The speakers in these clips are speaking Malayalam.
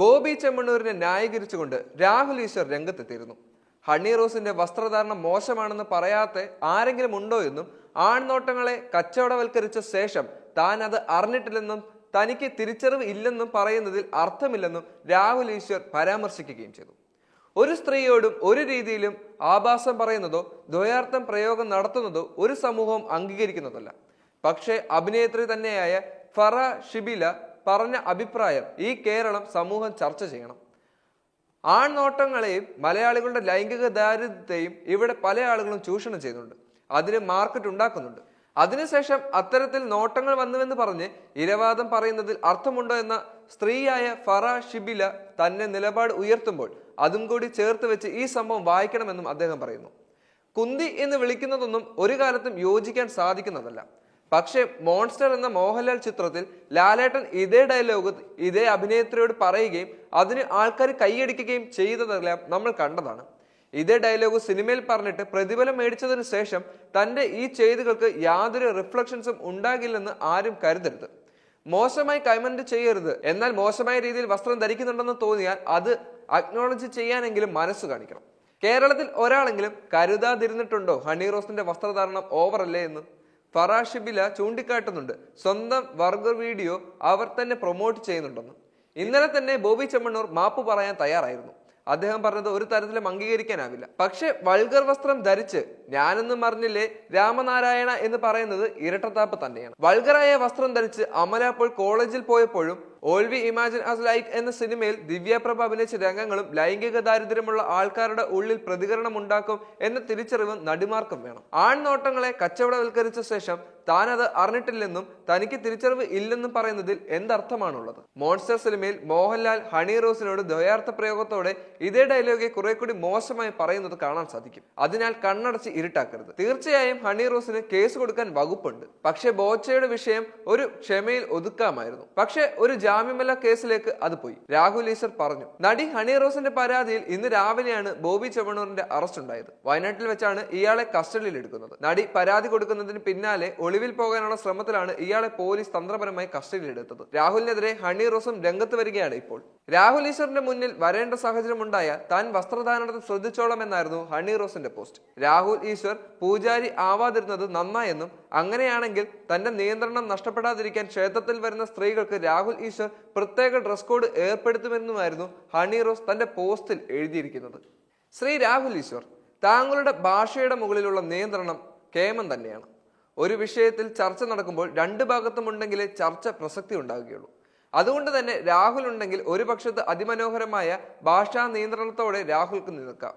ബോബി ചെമ്മണ്ണൂരിനെ ന്യായീകരിച്ചുകൊണ്ട് രാഹുൽ ഈശ്വർ രംഗത്തെത്തിയിരുന്നു. ഹണി റോസിന്റെ വസ്ത്രധാരണം മോശമാണെന്ന് പറയാത്ത ആരെങ്കിലും ഉണ്ടോ എന്നും ആൺനോട്ടങ്ങളെ കച്ചവടവൽക്കരിച്ച ശേഷം താൻ അത് അറിഞ്ഞിട്ടില്ലെന്നും തനിക്ക് തിരിച്ചറിവ് ഇല്ലെന്നും പറയുന്നതിൽ അർത്ഥമില്ലെന്നും രാഹുൽ ഈശ്വർ പരാമർശിക്കുകയും ചെയ്തു. ഒരു സ്ത്രീയോടും ഒരു രീതിയിലും ആഭാസം പറയുന്നതോ ദ്വയാർത്ഥം പ്രയോഗം നടത്തുന്നതോ ഒരു സമൂഹം അംഗീകരിക്കുന്നതല്ല. പക്ഷേ അഭിനേത്രി തന്നെയായ ഫറ ഷിബില പറഞ്ഞ അഭിപ്രായം ഈ കേരളം സമൂഹം ചർച്ച ചെയ്യണം. ആൺനോട്ടങ്ങളെയും മലയാളികളുടെ ലൈംഗിക ദാരിദ്ര്യത്തെയും ഇവിടെ പല ആളുകളും ചൂഷണം ചെയ്യുന്നുണ്ട്. അതിന് മാർക്കറ്റ് ഉണ്ടാക്കുന്നുണ്ട്. അതിനുശേഷം അത്തരത്തിൽ നോട്ടങ്ങൾ വന്നുവെന്ന് പറഞ്ഞ് ഇരവാദം പറയുന്നതിൽ അർത്ഥമുണ്ടോ എന്ന സ്ത്രീയായ ഫറ ഷിബില തന്നെ നിലപാട് ഉയർത്തുമ്പോൾ അതും കൂടി ചേർത്ത് വെച്ച് ഈ സംഭവം വായിക്കണമെന്നും അദ്ദേഹം പറയുന്നു. കുന്തി എന്ന് വിളിക്കുന്നതൊന്നും ഒരു കാലത്തും യോജിക്കാൻ സാധിക്കുന്നതല്ല. പക്ഷേ മോൺസ്റ്റർ എന്ന മോഹൻലാൽ ചിത്രത്തിൽ ലാലേട്ടൻ ഇതേ ഡയലോഗ് ഇതേ അഭിനേത്രിയോട് പറയുകയും അതിന് ആൾക്കാർ കൈയടിക്കുകയും ചെയ്തതെല്ലാം നമ്മൾ കണ്ടതാണ്. ഇതേ ഡയലോഗ് സിനിമയിൽ പറഞ്ഞിട്ട് പ്രതിഫലം മേടിച്ചതിന് ശേഷം തന്റെ ഈ ചെയ്തുകൾക്ക് യാതൊരു റിഫ്ലക്ഷൻസും ഉണ്ടാകില്ലെന്ന് ആരും കരുതരുത്. മോശമായി കമന്റ് ചെയ്യരുത്. എന്നാൽ മോശമായ രീതിയിൽ വസ്ത്രം ധരിക്കുന്നുണ്ടെന്ന് തോന്നിയാൽ അത് അക്നോളജ് ചെയ്യാനെങ്കിലും മനസ്സ് കാണിക്കണം. കേരളത്തിൽ ഒരാളെങ്കിലും കരുതാതിരുന്നിട്ടുണ്ടോ? ഹണി റോസിന്റെ വസ്ത്രധാരണം ഓവറല്ലേ എന്ന്? ഫറാഷിബില ചൂണ്ടിക്കാട്ടുന്നുണ്ട്. സ്വന്തം വർഗർ വീഡിയോ അവർ തന്നെ പ്രൊമോട്ട് ചെയ്യുന്നുണ്ടെന്ന്. ഇന്നലെ തന്നെ ബോബി ചെമ്മണ്ണൂർ മാപ്പ് പറയാൻ തയ്യാറായിരുന്നു. അദ്ദേഹം പറഞ്ഞത് ഒരു തരത്തിലും അംഗീകരിക്കാനാവില്ല. പക്ഷെ വൾഗർ വസ്ത്രം ധരിച്ച് ഞാനെന്നും അറിഞ്ഞില്ലേ രാമനാരായണ എന്ന് പറയുന്നത് ഇരട്ടത്താപ്പ് തന്നെയാണ്. വൾഗറായ വസ്ത്രം ധരിച്ച് അമല അപ്പോൾ കോളേജിൽ പോയപ്പോഴും all we imagine as light എന്ന സിനിമയിൽ ദിവ്യപ്രഭ അഭിനയിച്ച രംഗങ്ങളും ലൈംഗിക ദാരിദ്ര്യമുള്ള ആൾക്കാരുടെ ഉള്ളിൽ പ്രതികരണം ഉണ്ടാക്കും എന്ന തിരിച്ചറിവും നടിമാർക്കും വേണം. ആൺ നോട്ടങ്ങളെ കച്ചവടവൽക്കരിച്ച ശേഷം താൻ അത് അറിഞ്ഞിട്ടില്ലെന്നും തനിക്ക് തിരിച്ചറിവ് ഇല്ലെന്നും പറയുന്നതിൽ എന്തർത്ഥമാണുള്ളത്? മോൺസ്റ്റർ സിനിമയിൽ മോഹൻലാൽ ഹണി റോസിനോട് ദ്വയാർത്ഥ പ്രയോഗത്തോടെ ഇതേ ഡയലോഗെ കുറെ കൂടി മോശമായി പറയുന്നത് കാണാൻ സാധിക്കും. അതിനാൽ കണ്ണടച്ച് ഇരുട്ടാക്കരുത്. തീർച്ചയായും ഹണി റോസിന് കേസ് കൊടുക്കാൻ വകുപ്പുണ്ട്. പക്ഷേ ബോച്ചയുടെ വിഷയം ഒരു ക്ഷമയിൽ ഒതുക്കാമായിരുന്നു. പക്ഷേ ഒരു ജാമ്യമല്ല കേസിലേക്ക് അത് പോയി. രാഹുൽ ഈശ്വർ പറഞ്ഞു നടി ഹണി റോസിന്റെ പരാതിയിൽ ഇന്ന് രാവിലെയാണ് ബോബി ചെമ്മണൂറിന്റെ അറസ്റ്റ് ഉണ്ടായത്. വയനാട്ടിൽ വെച്ചാണ് ഇയാളെ കസ്റ്റഡിയിൽ എടുക്കുന്നത് നടി പരാതി കൊടുക്കുന്നതിന് പിന്നാലെ ഒളിവിൽ പോകാനുള്ള ശ്രമത്തിലാണ് ഇയാളെ പോലീസ് തന്ത്രപരമായി കസ്റ്റഡിയിലെടുത്തത്. രാഹുലിനെതിരെ ഹണി റോസും രംഗത്ത് വരികയാണ് ഇപ്പോൾ. രാഹുൽ ഈശ്വറിന്റെ മുന്നിൽ വരേണ്ട സാഹചര്യം ഉണ്ടായാൽ താൻ വസ്ത്രധാരണത്തിൽ ശ്രദ്ധിച്ചോളാം എന്നായിരുന്നു ഹണി റോസിന്റെ പോസ്റ്റ്. രാഹുൽ ഈശ്വർ പൂജാരി ആവാതിരുന്നത് നന്നായെന്നും അങ്ങനെയാണെങ്കിൽ തന്റെ നിയന്ത്രണം നഷ്ടപ്പെടാതിരിക്കാൻ ക്ഷേത്രത്തിൽ വരുന്ന സ്ത്രീകൾക്ക് രാഹുൽ ഈശ്വർ പ്രത്യേക ഡ്രസ് കോഡ് ഏർപ്പെടുത്തുമെന്നുമായിരുന്നു ഹണി റോസ് തന്റെ പോസ്റ്റിൽ എഴുതിയിരിക്കുന്നത്. ശ്രീ രാഹുൽ ഈശ്വർ താങ്കളുടെ ഭാഷയുടെ മുകളിലുള്ള നിയന്ത്രണം കേമം തന്നെയാണ്. ഒരു വിഷയത്തിൽ ചർച്ച നടക്കുമ്പോൾ രണ്ട് ഭാഗത്തും ഉണ്ടെങ്കിലേ ചർച്ച പ്രസക്തി ഉണ്ടാകുകയുള്ളൂ. അതുകൊണ്ട് തന്നെ രാഹുൽ ഉണ്ടെങ്കിൽ ഒരു പക്ഷത്ത് അതിമനോഹരമായ ഭാഷാ നിയന്ത്രണത്തോടെ രാഹുൽക്ക് നിൽക്കാം.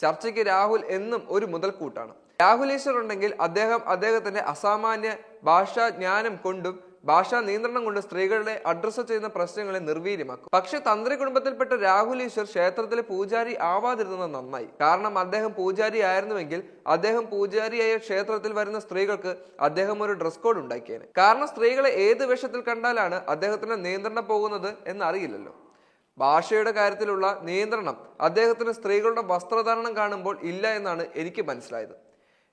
ചർച്ചയ്ക്ക് രാഹുൽ എന്നും ഒരു മുതൽക്കൂട്ടാണ്. രാഹുൽ ഈശ്വർ ഉണ്ടെങ്കിൽ അദ്ദേഹം അദ്ദേഹത്തിന്റെ അസാമാന്യ ഭാഷാ ജ്ഞാനം കൊണ്ടും ഭാഷാ നിയന്ത്രണം കൊണ്ട് സ്ത്രീകളെ അഡ്രസ്സ് ചെയ്യുന്ന പ്രശ്നങ്ങളെ നിർവീര്യമാക്കും. പക്ഷെ തന്ത്രി കുടുംബത്തിൽപ്പെട്ട രാഹുൽ ഈശ്വർ ക്ഷേത്രത്തിലെ പൂജാരി ആവാതിരുന്നത് നന്നായി. കാരണം അദ്ദേഹം പൂജാരി ആയിരുന്നുവെങ്കിൽ അദ്ദേഹം പൂജാരിയായ ക്ഷേത്രത്തിൽ വരുന്ന സ്ത്രീകൾക്ക് അദ്ദേഹം ഒരു ഡ്രസ് കോഡ് ഉണ്ടാക്കിയേനെ. കാരണം സ്ത്രീകളെ ഏത് വേഷത്തിൽ കണ്ടാലാണ് അദ്ദേഹത്തിന് നിയന്ത്രണം പോകുന്നത് എന്നറിയില്ലല്ലോ. ഭാഷയുടെ കാര്യത്തിലുള്ള നിയന്ത്രണം അദ്ദേഹത്തിന് സ്ത്രീകളുടെ വസ്ത്രധാരണം കാണുമ്പോൾ ഇല്ല എന്നാണ് എനിക്ക് മനസ്സിലായത്.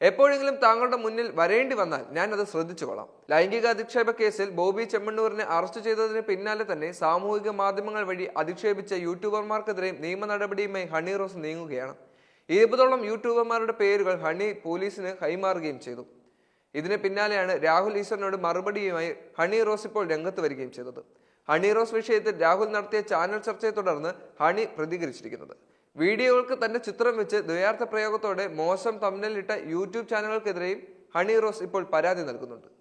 എപ്പോഴെങ്കിലും താങ്കളുടെ മുന്നിൽ വരേണ്ടി വന്നാൽ ഞാൻ അത് ശ്രദ്ധിച്ചു കൊള്ളാം ലൈംഗിക അധിക്ഷേപ കേസിൽ ബോബി ചെമ്മണ്ണൂരിനെ അറസ്റ്റ് ചെയ്തതിന് പിന്നാലെ തന്നെ സാമൂഹിക മാധ്യമങ്ങൾ വഴി അധിക്ഷേപിച്ച യൂട്യൂബർമാർക്കെതിരെ നിയമ നടപടിയുമായി ഹണി റോസ് നീങ്ങുകയാണ്. ഇരുപതോളം യൂട്യൂബർമാരുടെ പേരുകൾ ഹണി പോലീസിന് കൈമാറുകയും ചെയ്തു. ഇതിന് പിന്നാലെയാണ് രാഹുൽ ഈശ്വറിനോട് മറുപടിയുമായി ഹണി റോസ് ഇപ്പോൾ രംഗത്ത് വരികയും ചെയ്തത്. ഹണി റോസ് വിഷയത്തിൽ രാഹുൽ നടത്തിയ ചാനൽ ചർച്ചയെ തുടർന്ന് ഹണി പ്രതികരിച്ചിരിക്കുന്നത്. വീഡിയോകൾക്ക് തന്റെ ചിത്രം വെച്ച് ദ്വയാർത്ഥ പ്രയോഗത്തോടെ മോശം തമ്മിലിട്ട യൂട്യൂബ് ചാനലുകൾക്കെതിരെയും ഹണി റോസ് ഇപ്പോൾ പരാതി നൽകുന്നുണ്ട്.